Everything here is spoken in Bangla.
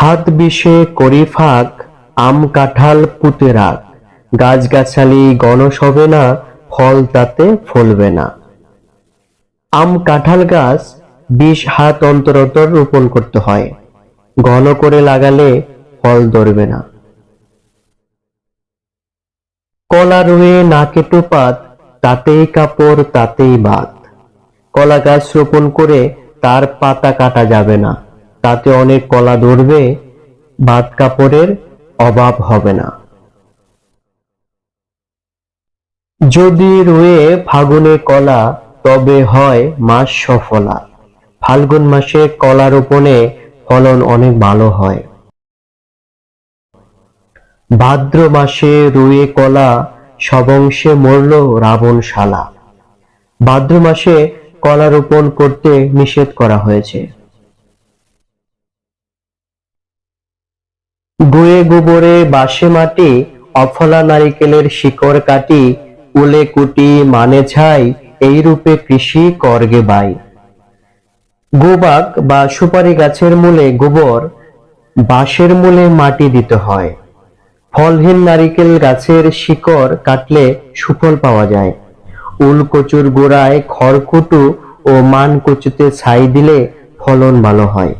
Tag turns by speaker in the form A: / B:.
A: হাত বিষে করি ফাঁক, আম কাঁঠাল পুঁতে রাখ। গাছগাছালি গণস হবে না, ফল তাতে ফলবে না। আম কাঁঠাল গাছ বিশ হাত অন্তর অন্তর রোপণ করতে হয়। ঘন করে লাগালে ফল ধরবে না। কলা রুয়ে নাকে টোপাত, তাতেই কাপড়, তাতেই বাত। কলা গাছ রোপণ করে তার পাতা কাটা যাবে না। তাতে অনেক কলা ধরবে বাত কাপড়ের অভাব হবে না। যদি রুয়ে ফাগুনে কলা, তবে হয় মাস সফলা। ফাল্গুন মাসে কলা রোপণে ফলন অনেক ভালো হয়। ভাদ্র মাসে রুয়ে কলা, সবংশে মরল রাবণ শালা ভাদ্র মাসে কলা রোপণ করতে নিষেধ করা হয়েছে। গুয়ে গোবরে বাসে মাটি, অফলা নারিকেলের শিকড় কাটি, উলে কুটি মানে ছাই এই রূপে কৃষি করগে বাই। গোবাক বা সুপারি গাছের মূলে গোবর, বাঁশের মূলে মাটি দিতে হয়। ফলহীন নারিকেল গাছের শিকড় কাটলে সুফল পাওয়া যায়। উল কচুর গোড়ায় খড়কুটু ও মান কচুতে ছাই দিলে ফলন ভালো হয়।